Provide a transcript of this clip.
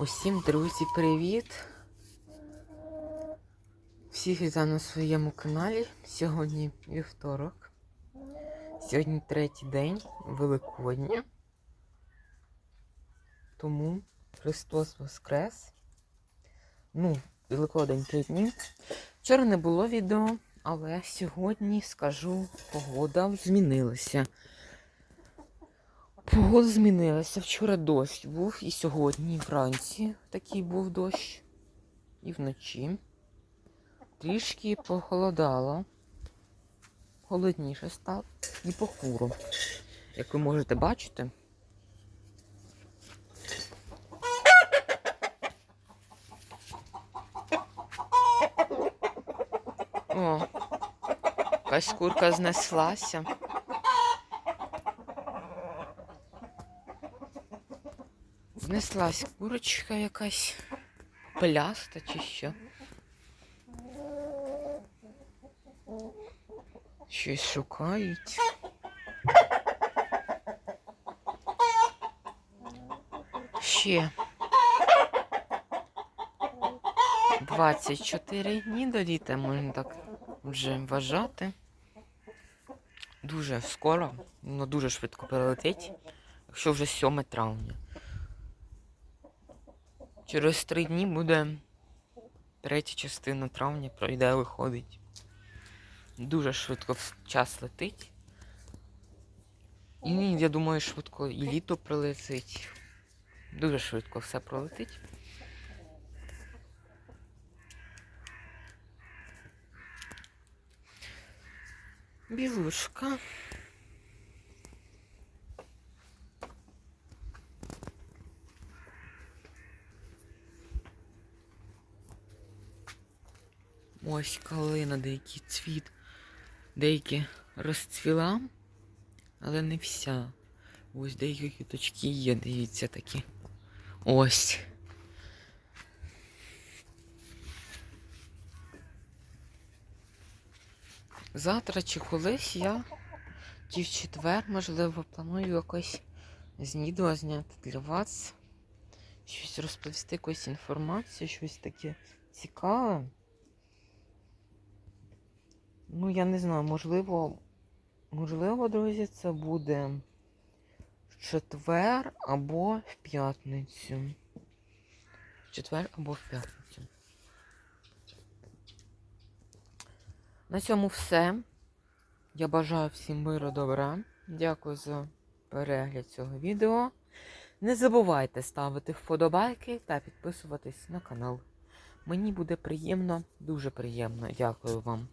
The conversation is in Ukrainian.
Усім, друзі, привіт! Всіх вітаю на своєму каналі. Сьогодні вівторок. Сьогодні третій день Великодня. Тому Христос Воскрес. Ну, Великодень три дні. Вчора не було відео, але сьогодні скажу, погода змінилася. Погода змінилася. Вчора дощ був і сьогодні вранці такий був дощ. І вночі. Трішки похолодало. Холодніше стало і похмуро. Як ви можете бачити. О, якась курка знеслася. Знеслась курочка якась пляста чи що. Щось шукають. Ще 24 дні до літа, можна так вже вважати. Дуже скоро, воно дуже швидко перелетить, якщо вже 7 травня. Через три дні буде третя частина травня пройде, виходить. Дуже швидко час летить. І я думаю, швидко і літо прилетить. Дуже швидко все пролетить. Білушка. Ось калина, деякий цвіт, деякі розцвіла, але не вся. Ось деякі квіточки є, дивіться такі. Ось. Завтра чи колись я чи в четвер, можливо, планую якось з зняти для вас. Щось розповісти, якусь інформацію, щось таке цікаве. Ну, я не знаю, можливо, можливо, друзі, це буде в четвер або в п'ятницю. В четвер або в п'ятницю. На цьому все. Я бажаю всім миру добра. Дякую за перегляд цього відео. Не забувайте ставити вподобайки та підписуватись на канал. Мені буде приємно, дуже приємно. Дякую вам.